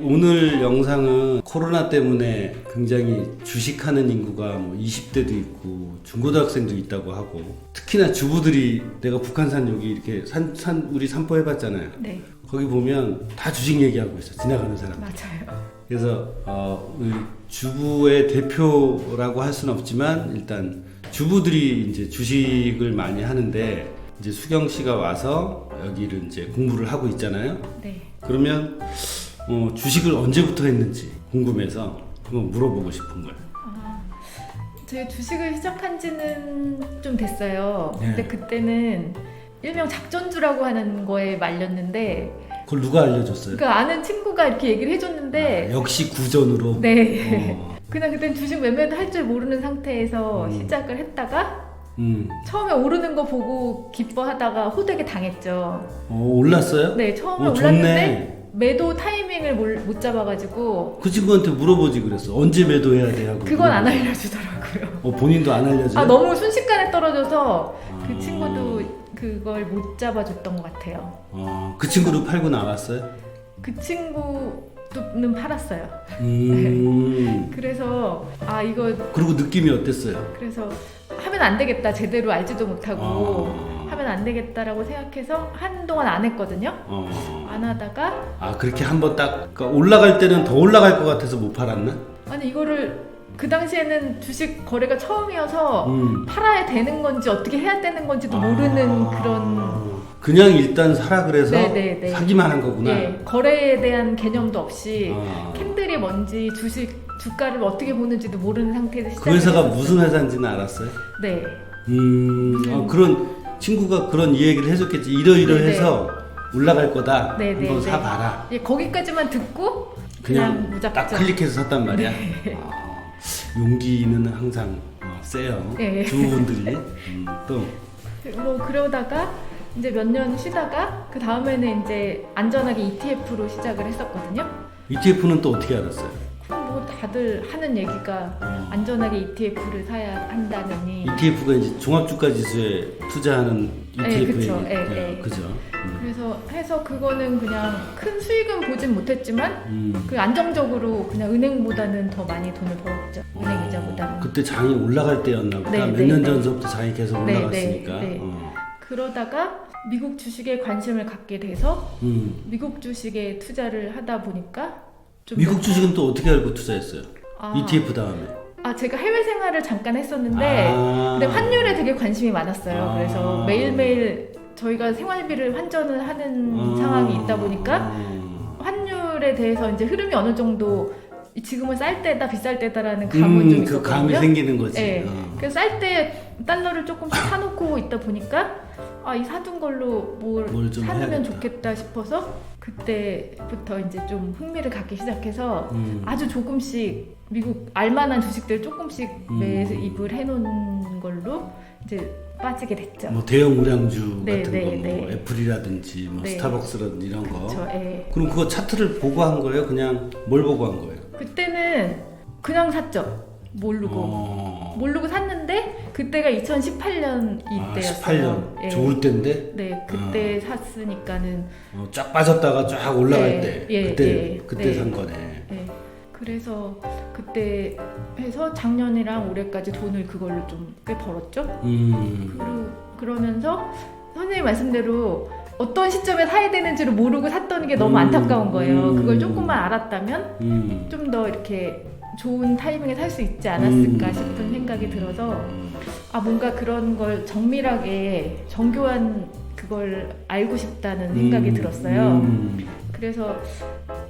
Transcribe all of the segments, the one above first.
오늘 영상은 코로나 때문에 굉장히 주식하는 인구가 뭐 20대도 있고 중고등학생도 있다고 하고 특히나 주부들이 내가 북한산 여기 이렇게 산, 산 우리 산보 해봤잖아요. 네, 거기 보면 다 주식 얘기하고 있어 지나가는 사람. 맞아요. 그래서 어, 우리 주부의 대표라고 할 수는 없지만 일단 주부들이 이제 주식을 많이 하는데 이제 수경 씨가 와서 여기를 이제 공부를 하고 있잖아요. 네. 그러면 어, 주식을 언제부터 했는지 궁금해서 한번 물어보고 싶은 거예요. 아, 제 주식을 시작한 지는 좀 됐어요. 네. 근데 그때는 일명 작전주라고 하는 거에 말렸는데 그걸 누가 알려줬어요? 그 아는 친구가 이렇게 얘기를 해줬는데 아, 역시 구전으로. 네. 어, 그냥 그땐 주식 매매도 할줄 모르는 상태에서 음. 시작을 했다가 음. 처음에 오르는 거 보고 기뻐하다가 호되게 당했죠. 어, 올랐어요? 네, 처음에 어, 올랐는데. 매도 타이밍을 몰- 못 잡아가지고 그 친구한테 물어보지 그랬어. 언제 매도해야 돼 하고. 그건 안 물어보지. 알려주더라고요. 어, 본인도 안 알려줘요? 아 너무 순식간에 떨어져서 아. 그 친구도 그걸 못 잡아줬던 것 같아요. 어, 그 친구도 팔고 나갔어요? 그 친구는 팔았어요. 음. 그래서 아 이거 그리고 느낌이 어땠어요? 그래서 하면 안 되겠다 제대로 알지도 못하고 아. 하면 안 되겠다라고 생각해서 한동안 안 했거든요. 어. 안 하다가 아 그렇게 한번 딱 그러니까 올라갈 때는 더 올라갈 것 같아서 못 팔았나? 아니 이거를 그 당시에는 주식 거래가 처음이어서 음. 팔아야 되는 건지 어떻게 해야 되는 건지도 모르는 아. 그런 그냥 일단 사라 그래서 네, 네, 네. 사기만 한 거구나. 예, 거래에 대한 개념도 없이 아. 캔들이 뭔지 주식 주가를 어떻게 보는지도 모르는 상태에서 그 회사가 무슨 회사인지는 알았어요? 네. 음, 아, 그런 친구가 그런 이야기를 해줬겠지. 이러이러해서 올라갈 거다. 네, 네, 한번 네. 사봐라. 예, 거기까지만 듣고 그냥, 그냥, 무작정 딱 클릭해서 샀단 말이야. 네. 아, 용기는 항상 어, 세요. 네. 주부분들이 음, 또 뭐 그러다가 이제 몇 년 쉬다가 그 다음에는 이제 안전하게 ETF로 시작을 했었거든요. ETF는 또 어떻게 알았어요? 다들 하는 얘기가 어. 안전하게 ETF를 사야 한다느니 ETF가 이제 종합주가지수에 투자하는 네, ETF 그쵸. 얘기. 네, 네. 그죠. 음. 그래서 해서 그거는 그냥 큰 수익은 보진 못했지만 음. 그 안정적으로 그냥 은행보다는 더 많이 돈을 벌었죠. 은행 이자보다는. 어, 그때 장이 올라갈 때였나 보다. 네, 몇 네, 년 네. 전서부터 장이 계속 네, 올라갔으니까. 네, 네. 어. 그러다가 미국 주식에 관심을 갖게 돼서 음. 미국 주식에 투자를 하다 보니까 좀 미국 주식은 또 어떻게 알고 투자했어요? 아, ETF 다음에. 아 제가 해외 생활을 잠깐 했었는데 아. 근데 환율에 되게 관심이 많았어요. 아. 그래서 매일매일 저희가 생활비를 환전을 하는 아. 상황이 있다 보니까 아. 환율에 대해서 이제 흐름이 어느 정도 지금은 쌀 때다 비쌀 때다라는 감은 좀 음, 그 감이 있었거든요. 생기는 거지. 네. 어. 그래서 쌀 때 달러를 조금씩 사놓고 있다 보니까 아 이 사둔 걸로 뭘, 사놓으면 해야겠다. 좋겠다 싶어서 그때부터 이제 좀 흥미를 갖기 시작해서 음. 아주 조금씩 미국 알만한 주식들 조금씩 음. 매입을 해놓은 걸로 이제 빠지게 됐죠. 뭐 대형 우량주 네, 같은 네, 거, 뭐 네. 애플이라든지 뭐 네. 스타벅스라든지 이런 거. 저 예. 그럼 그거 차트를 보고 한 거예요? 그냥 뭘 보고 한 거예요? 그때는 그냥 샀죠. 모르고 어. 모르고 샀는데 그때가 2018년 아, 이때였어요. 18년 예. 좋을 때인데 네, 그때 샀으니까는 어, 쫙 빠졌다가 쫙 올라갈 네, 때 예, 그때 예, 그때 네. 산 거네. 네. 그래서 그때 해서 작년이랑 올해까지 돈을 그걸로 좀 꽤 벌었죠. 음. 그러, 그러면서 선생님 말씀대로 어떤 시점에 사야 되는지를 모르고 샀던 게 너무 음, 안타까운 거예요. 음. 그걸 조금만 알았다면 음. 좀 더 이렇게 좋은 타이밍에 살 수 있지 않았을까 음. 싶은 생각이 들어서 음. 아 뭔가 그런 걸 정밀하게 정교한 그걸 알고 싶다는 생각이 음. 들었어요. 음. 그래서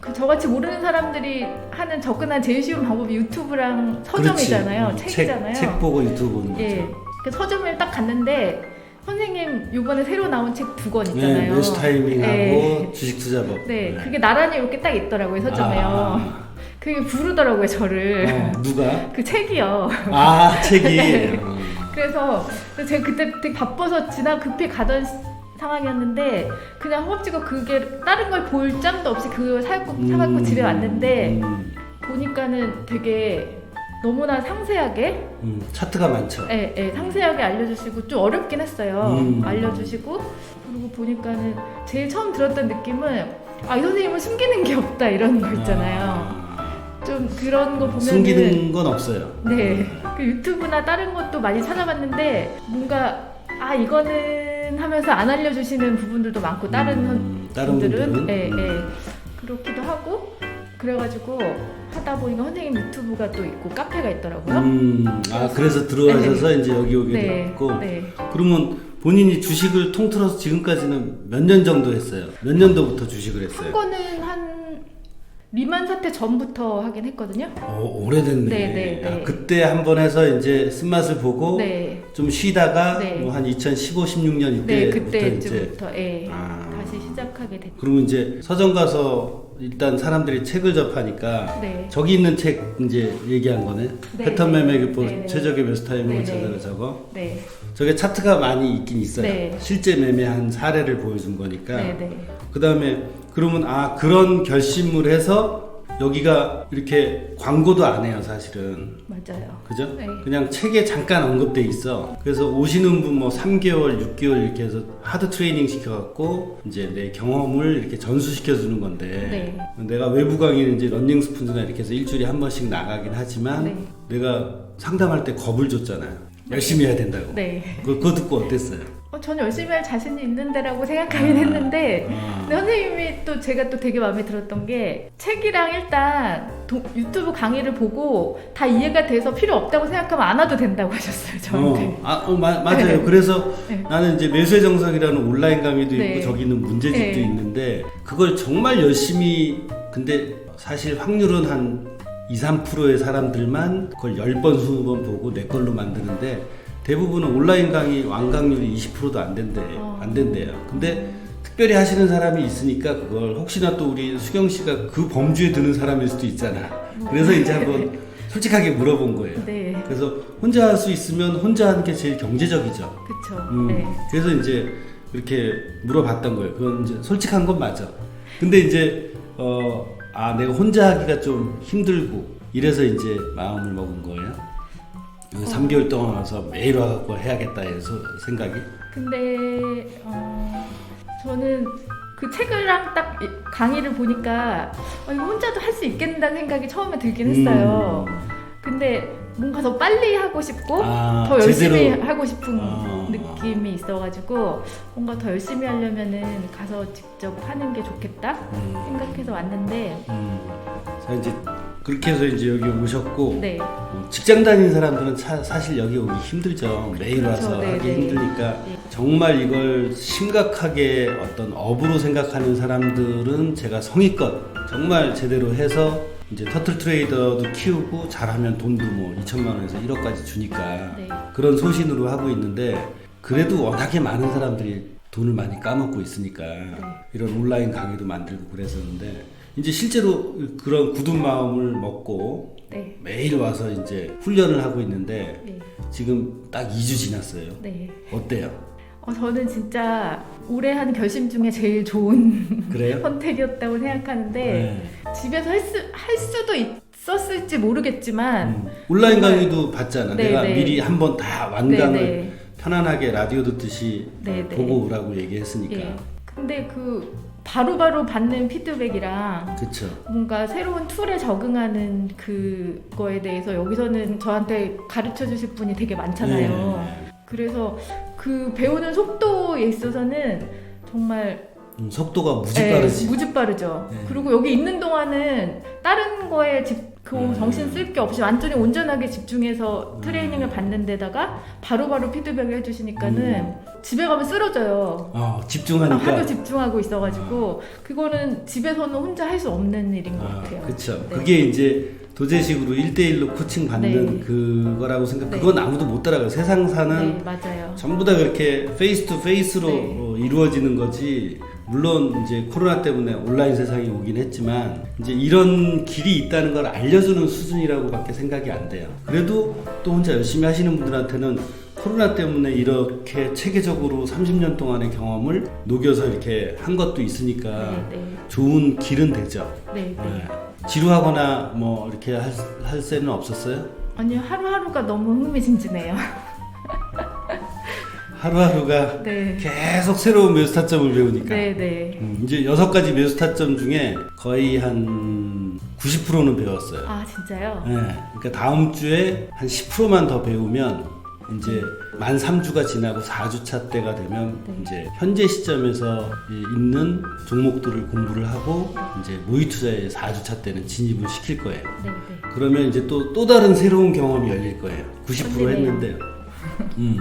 그 저같이 모르는 사람들이 하는 접근한 제일 쉬운 방법이 유튜브랑 서점이잖아요. 그렇지. 음, 책이잖아요. 책, 책 보고 유튜브. 예. 그 서점을 딱 갔는데 선생님 요번에 새로 나온 책 두권 네, 있잖아요. 매수 타이밍하고 예. 주식 투자법. 네, 그게 나란히 이렇게 딱 있더라고요 서점에요. 아, 그게 부르더라고요 저를. 어, 누가? 그 책이요. 아 책이. 네. 어. 그래서 제가 그때 되게 바빠서 지나 급히 가던 시- 상황이었는데 그냥 허겁지겁 그게 다른 걸 볼 짬도 없이 그걸 사갖고, 사갖고 집에 왔는데 음. 보니까는 되게 너무나 상세하게 음, 차트가 많죠. 예, 예, 상세하게 알려주시고 좀 어렵긴 했어요. 음. 알려주시고 그리고 보니까는 제일 처음 들었던 느낌은 아 이 선생님은 숨기는 게 없다 이런 거 있잖아요. 아, 좀 그런 거 보면은 숨기는 건 없어요. 네, 그 유튜브나 다른 것도 많이 찾아봤는데 뭔가 아 이거는 하면서 안 알려주시는 부분들도 많고 다른 음, 다른 분들은 분들은 예, 음. 예. 그렇기도 하고 그래가지고 하다 보니까 선생님 유튜브가 또 있고 카페가 있더라고요. 음, 아 그래서 들어가셔서 이제 여기 오게 네, 됐고 네. 그러면 본인이 주식을 통틀어서 지금까지는 몇 년 정도 했어요? 몇 년도부터 주식을 한 했어요? 거는 한 리만 사태 전부터 하긴 했거든요. 오, 오래됐네. 네, 네, 네. 아, 그때 한 번 해서 이제 쓴맛을 보고 네, 좀 쉬다가 네. 뭐 한 2015, 16년 네 이때부터 이제 그때쯤부터 예, 아. 다시 시작하게 됐죠. 그러면 이제 서점 가서 일단 사람들이 책을 접하니까 네, 저기 있는 책 이제 얘기한 거네. 네, 패턴 매매 기법 네, 네. 최적의 베스트 타이밍을 네, 네. 찾아라 저거. 네, 저게 차트가 많이 있긴 있어요. 네. 실제 매매한 사례를 보여준 거니까. 네, 네, 그 다음에 그러면 아 그런 결심을 해서 여기가 이렇게 광고도 안 해요 사실은. 맞아요. 그죠? 네. 그냥 책에 잠깐 언급돼 있어. 그래서 오시는 분 뭐 3개월, 6개월 이렇게 해서 하드 트레이닝 시켜갖고 이제 내 경험을 이렇게 전수시켜 주는 건데 네. 내가 외부 강의는 이제 런닝 스푼즈나 이렇게 해서 일주일에 한 번씩 나가긴 하지만 네. 내가 상담할 때 겁을 줬잖아요. 열심히 해야 된다고. 네. 그거, 그거 듣고 어땠어요? 어, 저는 열심히 할 자신이 있는데라고 생각하긴 했는데 아, 근데 선생님이 또 제가 또 되게 마음에 들었던 게 책이랑 일단 도- 유튜브 강의를 보고 다 이해가 돼서 필요 없다고 생각하면 안 와도 된다고 하셨어요 저한테. 어, 아, 어, 마, 맞아요. 네. 그래서 네. 나는 이제 매수의 정석이라는 온라인 강의도 네. 있고 저기 있는 문제집도 네. 있는데 그걸 정말 열심히 근데 사실 확률은 한 2, 3%의 사람들만 그걸 10번, 20번 보고 내 걸로 만드는데 대부분은 온라인 강의 완강률이 20%도 안 된대. 어. 안 된대요. 근데 특별히 하시는 사람이 있으니까 그걸 혹시나 또 우리 수경 씨가 그 범주에 드는 사람일 수도 있잖아. 그래서 이제 한번 솔직하게 물어본 거예요. 네, 그래서 혼자 할 수 있으면 혼자 하는 게 제일 경제적이죠. 그쵸. 음, 네. 그래서 이제 이렇게 물어봤던 거예요. 그건 이제 솔직한 건 맞아. 근데 이제 어, 아 내가 혼자 하기가 좀 힘들고 이래서 이제 마음을 먹은 거예요. 어. 3개월 동안 와서 매일 와갖고 해야겠다 해서 생각이. 근데 어, 저는 그 책을랑 딱 이- 강의를 보니까 어, 이거 혼자도 할 수 있겠다는 생각이 처음에 들긴 했어요. 음. 근데 뭔가 더 빨리 하고 싶고 아, 더 열심히 제대로. 하고 싶은 어. 느낌이 있어가지고 뭔가 더 열심히 하려면은 가서 직접 하는 게 좋겠다 음, 생각해서 왔는데 음. 이제 그렇게 해서 이제 여기 오셨고 네 어, 직장 다니는 사람들은 차- 사실 여기 오기 힘들죠. 매일 그렇죠. 와서 네, 하기 네. 힘드니까 네. 정말 이걸 심각하게 어떤 업으로 생각하는 사람들은 제가 성의껏 정말 제대로 해서 이제 터틀 트레이더도 키우고 잘하면 돈도 뭐 2천만 원에서 1억까지 주니까 네. 그런 소신으로 하고 있는데 그래도 워낙에 많은 사람들이 돈을 많이 까먹고 있으니까 이런 온라인 강의도 만들고 그랬었는데 이제 실제로 그런 굳은 마음을 먹고 네. 매일 와서 이제 훈련을 하고 있는데 네. 지금 딱 2주 지났어요. 네. 어때요? 어, 저는 진짜 올해 한 결심 중에 제일 좋은 그래요? 선택이었다고 생각하는데 네. 집에서 할, 수, 할 수도 있었을지 모르겠지만 음. 온라인 정말- 강의도 봤잖아. 네, 내가 네. 미리 한번 다 완강을 네네. 편안하게 라디오 듣듯이 네 네. 보고 오라고 얘기했으니까. 예. 근데 그 바로 바로 받는 피드백이랑 그쵸. 뭔가 새로운 툴에 적응하는 그거에 대해서 여기서는 저한테 가르쳐 주실 분이 되게 많잖아요. 네. 그래서 그 배우는 속도에 있어서는 정말 음, 속도가 무지 예, 빠르지. 무지 빠르죠. 네. 그리고 여기 있는 동안은 다른 거에 집, 그 음. 정신 쓸 게 없이 완전히 온전하게 집중해서 트레이닝을 받는 데다가 바로바로 피드백을 해주시니까는 집에 가면 쓰러져요. 어, 아, 집중하니까. 하도 집중하고 있어가지고 그거는 집에서는 혼자 할 수 없는 일인 것 아, 같아요. 그쵸. 네. 그게 이제 도제식으로 1대1로 코칭 받는 네. 그거라고 생각, 네. 그건 아무도 못 따라가요. 세상 사는 네, 맞아요. 전부 다 그렇게 페이스 투 페이스로 네. 어, 이루어지는 거지. 물론 이제 코로나 때문에 온라인 세상이 오긴 했지만 이제 이런 길이 있다는 걸 알려주는 수준이라고밖에 생각이 안 돼요. 그래도 또 혼자 열심히 하시는 분들한테는 코로나 때문에 이렇게 체계적으로 30년 동안의 경험을 녹여서 이렇게 한 것도 있으니까 네, 네, 좋은 길은 되죠. 네, 네. 네. 지루하거나 뭐 이렇게 할, 할 새는 없었어요? 아니요 하루하루가 너무 흥미진진해요. 하루하루가 네. 계속 새로운 매수 타점을 배우니까 네, 네. 음, 이제 여섯 가지 매수 타점 중에 거의 한 90%는 배웠어요. 아 진짜요? 네, 그러니까 다음 주에 한 10%만 더 배우면 이제 만 3주가 지나고 4주차 때가 되면 네. 이제 현재 시점에서 이 있는 종목들을 공부를 하고 이제 모의 투자에 4주차 때는 진입을 시킬 거예요. 네, 네. 그러면 이제 또, 또 다른 새로운 경험이 열릴 거예요. 90% 언제네요. 했는데요. 음.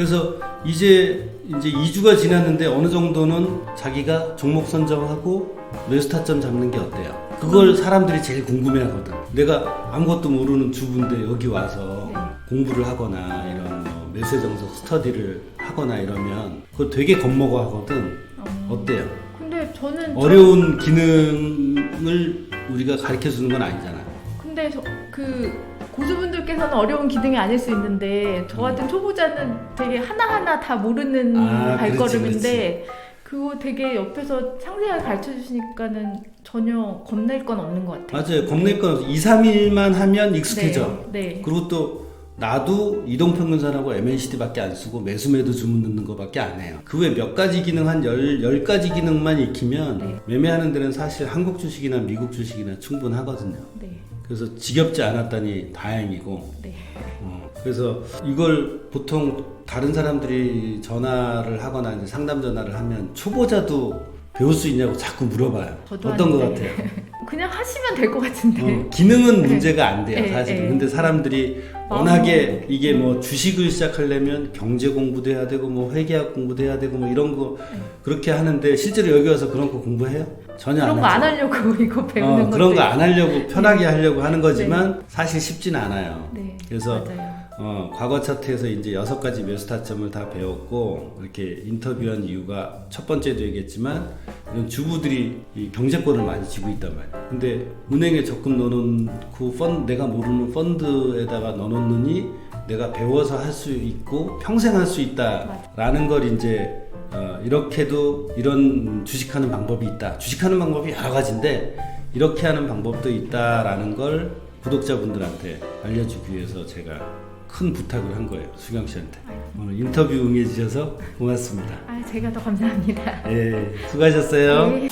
그래서 이제 이제 2주가 지났는데 어느 정도는 자기가 종목 선정하고 매수 타점 잡는 게 어때요? 그걸 사람들이 제일 궁금해 하거든. 내가 아무것도 모르는 주부인데 여기 와서 네. 공부를 하거나 이런 뭐 매수의 정석 스터디를 하거나 이러면 그거 되게 겁먹어 하거든. 어, 어때요? 근데 저는 어려운 기능을 우리가 가르쳐 주는 건 아니잖아. 근데 저, 그 고수분들께서는 어려운 기능이 아닐 수 있는데 저 같은 초보자는 되게 하나하나 다 모르는 아, 발걸음인데 그거 되게 옆에서 상세하게 가르쳐 주시니까는 전혀 겁낼 건 없는 것 같아요. 맞아요. 겁낼 건 없어. 2, 3일만 하면 익숙해져. 네. 네. 그리고 또 나도 이동평균선하고 MACD밖에 안 쓰고 매수매도 주문 넣는 거밖에 안 해요. 그 외 몇 가지 기능 한 열, 열 가지 기능만 익히면 네. 매매하는 데는 사실 한국 주식이나 미국 주식이나 충분하거든요. 네. 그래서 지겹지 않았다니 다행이고 네. 어, 그래서 이걸 보통 다른 사람들이 전화를 하거나 이제 상담 전화를 하면 초보자도 배울 수 있냐고 자꾸 물어봐요. 어떤 것. 같아요? 그냥 하시면 될 것 같은데. 어, 기능은 네. 문제가 안 돼요, 네, 사실. 네. 근데 사람들이 워낙에 이게 뭐 주식을 시작하려면 경제 공부도 해야 되고 뭐 회계학 공부도 해야 되고 뭐 이런 거 그렇게 하는데 실제로 여기 와서 그런 거 공부해요? 전혀 그런 안거안 하죠. 하려고 이거 배우는 어, 그런 거 있- 안 하려고 편하게 하려고 하는 거지만 사실 쉽진 않아요. 네. 그래서 맞아요. 어, 과거 차트에서 이제 여섯 가지 매수 타점을 다 배웠고 이렇게 인터뷰한 이유가 첫 번째도 얘기했지만 이런 주부들이 이 경제권을 많이 쥐고 있단 말이에요. 근데 은행에 적금 넣어놓고 펀 내가 모르는 펀드에다가 넣어놓느니 내가 배워서 할 수 있고 평생 할 수 있다라는 걸 이제 어, 이렇게도 이런 주식하는 방법이 있다. 주식하는 방법이 여러 가지인데 이렇게 하는 방법도 있다라는 걸 구독자분들한테 알려주기 위해서 제가 큰 부탁을 한 거예요. 수경 씨한테. 오늘 인터뷰 응해주셔서 고맙습니다. 아, 제가 더 감사합니다. 예, 수고하셨어요. 네.